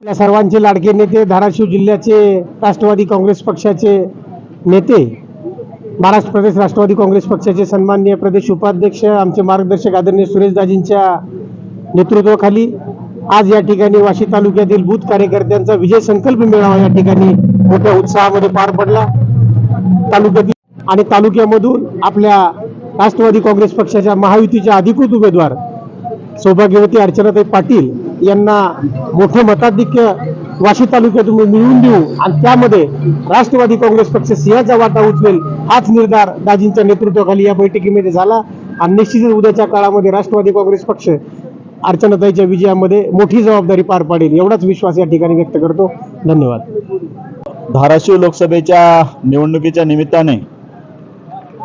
आपल्या सर्वांचे लाडके नेते धाराशिव जिल्ह्याचे राष्ट्रवादी काँग्रेस पक्षाचे नेते महाराष्ट्र प्रदेश राष्ट्रवादी काँग्रेस पक्षाचे सन्माननीय प्रदेश उपाध्यक्ष आमचे मार्गदर्शक आदरणीय सुरेशदाजींच्या नेतृत्वाखाली आज या ठिकाणी वाशी तालुक्यातील बूथ कार्यकर्त्यांचा विजय संकल्प मेळावा या ठिकाणी मोठ्या उत्साहामध्ये पार पडला. तालुक्यातील आणि तालुक्यामधून आपल्या राष्ट्रवादी काँग्रेस पक्षाच्या महायुतीच्या अधिकृत उमेदवार सौभाग्यवती अर्चनाताई पाटील यांना मोठं मताधिक्य वाशी तालुक्यातून मिळवून देऊ. आणि त्यामध्ये राष्ट्रवादी काँग्रेस पक्ष सिंहाचा वाटा उचलेल हाच निर्धार दाजींच्या नेतृत्वाखाली या बैठकीमध्ये झाला. आणि निश्चितच उद्याच्या काळामध्ये राष्ट्रवादी काँग्रेस पक्ष अर्चनाताईच्या विजयामध्ये मोठी जबाबदारी पार पाडेल एवढाच विश्वास या ठिकाणी व्यक्त करतो. धन्यवाद. धाराशिव लोकसभेच्या निवडणुकीच्या निमित्ताने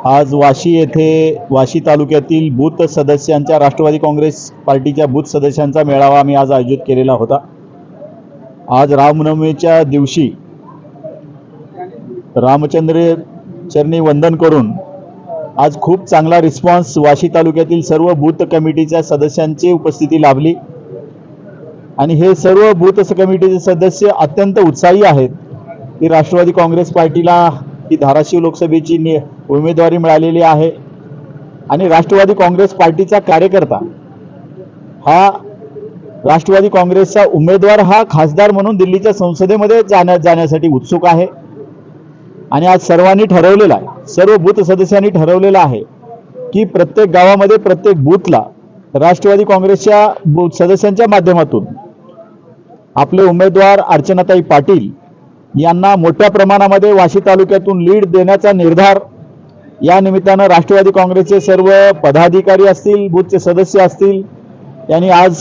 आज वाशी येथे वाशी तालुक्यातील बूथ सदस्यांच्या राष्ट्रवादी काँग्रेस पार्टीच्या बूथ सदस्यांचा मेळावा आम्ही आज आयोजित केलेला होता. आज रामनवमीच्या दिवशी रामचंद्र चरणी वंदन करून आज खूप चांगला रिस्पॉन्स वाशी तालुक्यातील सर्व बूथ कमिटीच्या सदस्यांची उपस्थिती लाभली. आणि हे सर्व बूथ कमिटीचे सदस्य अत्यंत उत्साही आहेत. की राष्ट्रवादी काँग्रेस पार्टीला ही धाराशिव लोकसभेची नि उमेदवारी मिळालेली आहे. आणि राष्ट्रवादी काँग्रेस पार्टीचा कार्यकर्ता हा राष्ट्रवादी काँग्रेसचा उमेदवार हा खासदार म्हणून दिल्लीच्या संसदेमध्ये जाण्या जाण्यासाठी उत्सुक आहे. आणि आज सर्वांनी ठरवलेलं आहे सर्व बूथ सदस्यांनी ठरवलेलं आहे की प्रत्येक गावामध्ये प्रत्येक बूथला राष्ट्रवादी काँग्रेसच्या बूथ सदस्यांच्या माध्यमातून आपले उमेदवार अर्चनाताई पाटील यांना मोठ्या प्रमाणामध्ये वाशी तालुक्यातून लीड देण्याचा निर्धार. या निमित्तानं राष्ट्रवादी काँग्रेसचे सर्व पदाधिकारी असतील बूथचे सदस्य असतील यांनी आज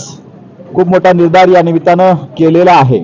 खूप मोठा निर्धार या निमित्तानं केलेला आहे.